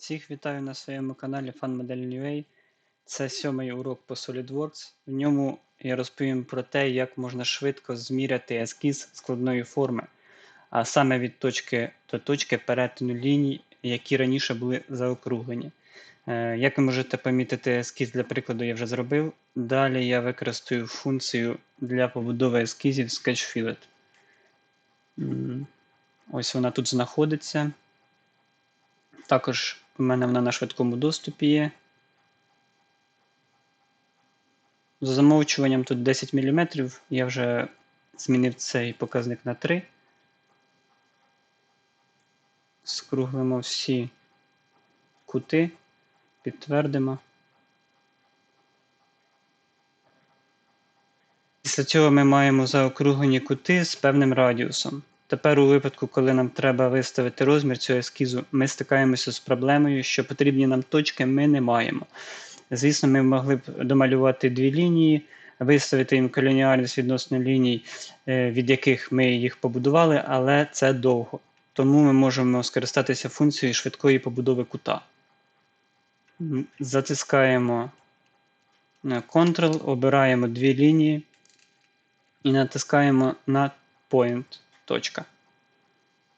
Всіх вітаю на своєму каналі FunModel.ua. Це сьомий урок по SolidWorks. В ньому я розповім про те, як можна швидко зміряти ескіз складної форми, а саме від точки до точки перетину ліній, які раніше були заокруглені. Е, Як ви можете помітити, ескіз для прикладу я вже зробив. Далі я використаю функцію для побудови ескізів Sketch Fillet. М, Ось вона тут знаходиться. Також у мене вона на швидкому доступі є. За замовчуванням тут 10 мм. Я вже змінив цей показник на 3. Скруглимо всі кути, підтвердимо. Після цього ми маємо заокруглені кути з певним радіусом. Тепер, у випадку, коли нам треба виставити розмір цього ескізу, ми стикаємося з проблемою, що потрібні нам точки ми не маємо. Звісно, ми могли б домалювати дві лінії, виставити їм колоніальність відносно ліній, е, від яких ми їх побудували, але це довго. Тому ми можемо скористатися функцією швидкої побудови кута. Затискаємо Ctrl, обираємо дві лінії і натискаємо на Point. Точка.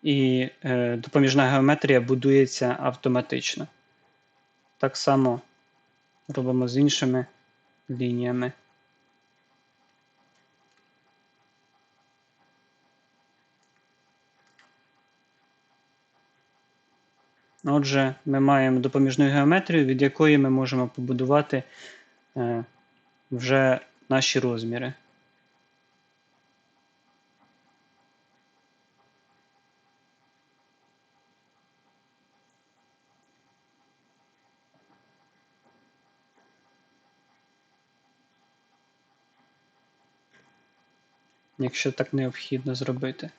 І е, допоміжна геометрія будується автоматично. Так само робимо з іншими лініями. Отже, ми маємо допоміжну геометрію, від якої ми можемо побудувати е, вже наші розміри. Якщо так необхідно зробити.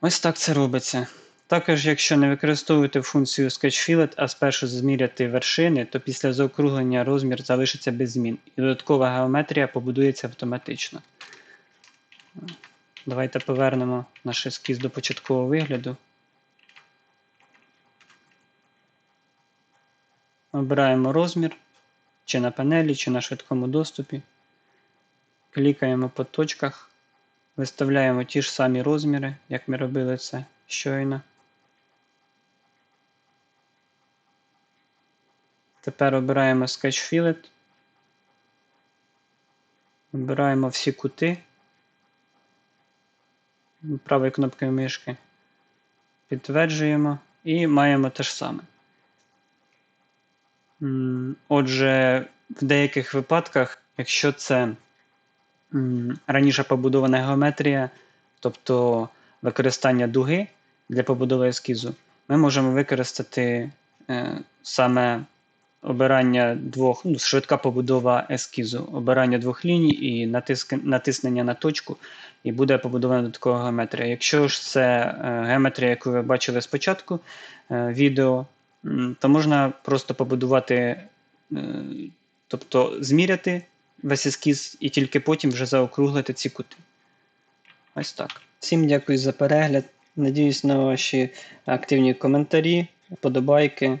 Ось так це робиться. Також, якщо не використовувати функцію SketchFillet, а спершу зміряти вершини, то після заокруглення розмір залишиться без змін, і додаткова геометрія побудується автоматично. Давайте повернемо наш ескіз до початкового вигляду. Обираємо розмір, чи на панелі, чи на швидкому доступі. Клікаємо по точках, виставляємо ті ж самі розміри, як ми робили це щойно. Тепер обираємо Sketch Fillet. Обираємо всі кути правою кнопкою мишки. Підтверджуємо і маємо те ж саме. Отже, в деяких випадках, якщо це раніше побудована геометрія, тобто використання дуги для побудови ескізу, ми можемо використати е, саме обирання двох, ну, швидка побудова ескізу, обирання двох ліній і натиск, натиснення на точку, і буде побудована додаткова геометрія. Якщо ж це е, геометрія, яку ви бачили спочатку е, відео, то можна просто побудувати, тобто зміряти весь ескіз і тільки потім вже заокруглити ці кути. Ось так. Всім дякую за перегляд. Надіюсь на ваші активні коментарі, подобайки,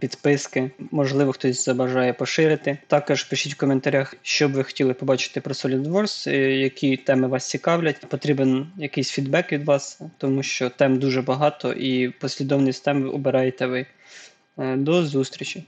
підписки. Можливо, хтось забажає поширити. Також пишіть в коментарях, що б ви хотіли побачити про SolidWorks, е, які теми вас цікавлять. Потрібен якийсь фідбек від вас, тому що тем дуже багато і послідовність тем обираєте ви. Е, До зустрічі!